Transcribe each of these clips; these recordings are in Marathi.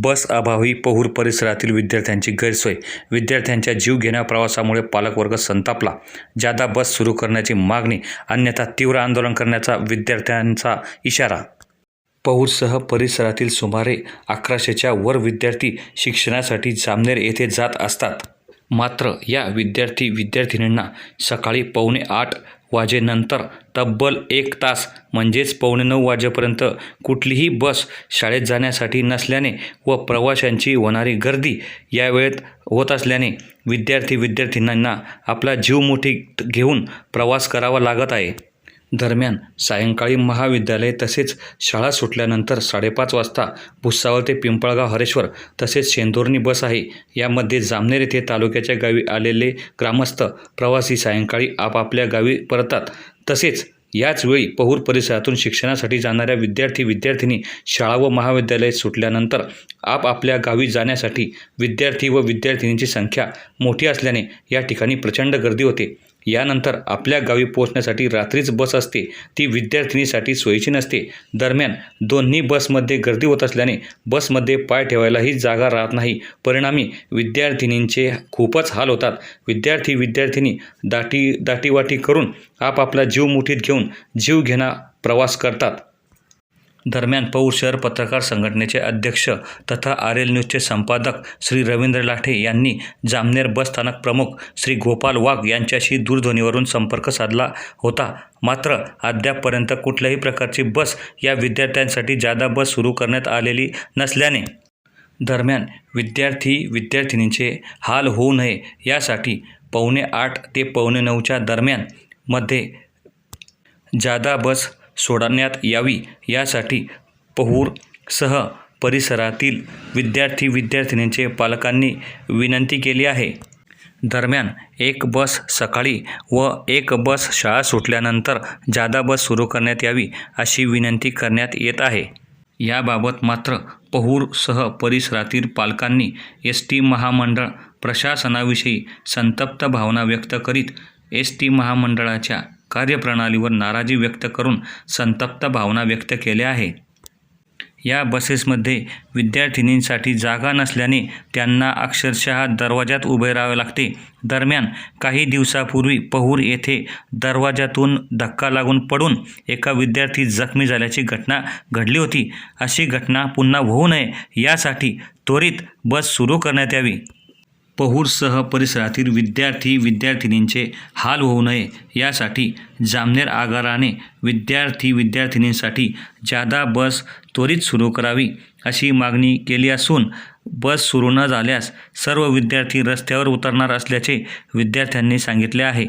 बस अभावी पहूर परिसरातील विद्यार्थ्यांची गैरसोय. विद्यार्थ्यांच्या जीवघेण्या प्रवासामुळे पालकवर्ग संतापला. जादा बस सुरू करण्याची मागणी अन्यथा तीव्र आंदोलन करण्याचा विद्यार्थ्यांचा इशारा. पहूरसह परिसरातील सुमारे अकराशेच्या वर विद्यार्थी शिक्षणासाठी जामनेर येथे जात असतात. मात्र या विद्यार्थी विद्यार्थिनींना सकाळी पावणे आठ वाजेनंतर तब्बल एक तास म्हणजेच पावणे नऊ वाजेपर्यंत कुठलीही बस शाळेत जाण्यासाठी नसल्याने व प्रवाशांची होणारी गर्दी या वेळेत होत असल्याने विद्यार्थी विद्यार्थिनींना आपला जीव मुठीत घेऊन प्रवास करावा लागत आहे. दरम्यान सायंकाळी महाविद्यालय तसेच शाळा सुटल्यानंतर साडेपाच वाजता भुसावळ ते पिंपळगाव हरेश्वर तसेच शेंदुर्णी बस आहे. यामध्ये जामनेर येथे तालुक्याच्या गावी आलेले ग्रामस्थ प्रवासी सायंकाळी आपापल्या गावी परतात. तसेच याच वेळी पहूर परिसरातून शिक्षणासाठी जाणाऱ्या विद्यार्थी विद्यार्थिनी शाळा व महाविद्यालय सुटल्यानंतर आपापल्या गावी जाण्यासाठी विद्यार्थी व विद्यार्थिनींची संख्या मोठी असल्याने या ठिकाणी प्रचंड गर्दी होते. यानंतर आपल्या गावी पोहोचण्यासाठी रात्रीच बस असते. ती विद्यार्थिनीसाठी सोयीची नसते. दरम्यान दोन्ही बसमध्ये गर्दी होत असल्याने बसमध्ये पाय ठेवायलाही जागा राहत नाही. परिणामी विद्यार्थिनींचे खूपच हाल होतात. विद्यार्थी विद्यार्थिनी दाटी दाटीवाटी करून आपापला जीव मुठीत घेऊन जीव घेणा प्रवास करतात. दरम्यान पौर शहर पत्रकार संघटनेचे अध्यक्ष तथा आर एल न्यूजचे संपादक श्री रवींद्र लाठे यांनी जामनेर बस स्थानक प्रमुख श्री गोपाल वाघ यांच्याशी दूरध्वनीवरून संपर्क साधला होता. मात्र अद्यापपर्यंत कुठल्याही प्रकारची बस या विद्यार्थ्यांसाठी जादा बस सुरू करण्यात आलेली नसल्याने दरम्यान विद्यार्थी विद्यार्थिनींचे हाल होऊ नये यासाठी पावणे आठ ते पावणे नऊच्या दरम्यानमध्ये जादा बस सोडण्यात यावी. यासाठी पहूरसह परिसरातील विद्यार्थी विद्यार्थिनींचे पालकांनी विनंती केली आहे. दरम्यान एक बस सकाळी व एक बस शाळा सुटल्यानंतर जादा बस सुरू करण्यात यावी अशी विनंती करण्यात येत आहे. याबाबत मात्र पहूरसह परिसरातील पालकांनी एस टी महामंडळ प्रशासनाविषयी संतप्त भावना व्यक्त करीत एस टी महामंडळाच्या कार्यप्रणालीवर नाराजी व्यक्त करून संतप्त भावना व्यक्त केल्या आहे. या बसेसमध्ये विद्यार्थिनींसाठी जागा नसल्याने त्यांना अक्षरशः दरवाजात उभे राहावे लागते. दरम्यान काही दिवसापूर्वी पहूर येथे दरवाजातून धक्का लागून पडून एका विद्यार्थी जखमी झाल्याची घटना घडली होती. अशी घटना पुन्हा होऊ नये यासाठी त्वरित बस सुरू करण्यात यावी. पहूरसह परिसरातील विद्यार्थी विद्यार्थिनींचे हाल होऊ नये यासाठी जामनेर आगाराने विद्यार्थी विद्यार्थिनींसाठी जादा बस त्वरित सुरू करावी अशी मागणी केली असून बस सुरू न झाल्यास सर्व विद्यार्थी रस्त्यावर उतरणार असल्याचे विद्यार्थ्यांनी सांगितले आहे.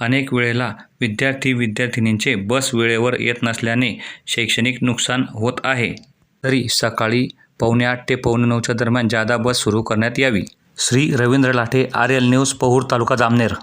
अनेक वेळेला विद्यार्थी विद्यार्थिनींचे बस वेळेवर येत नसल्याने शैक्षणिक नुकसान होत आहे. तरी सकाळी पावणे आठ ते पावणे नऊच्या दरम्यान जादा बस सुरू करण्यात यावी. Shri Ravindra Lathe R L news Pahur taluka Jamner.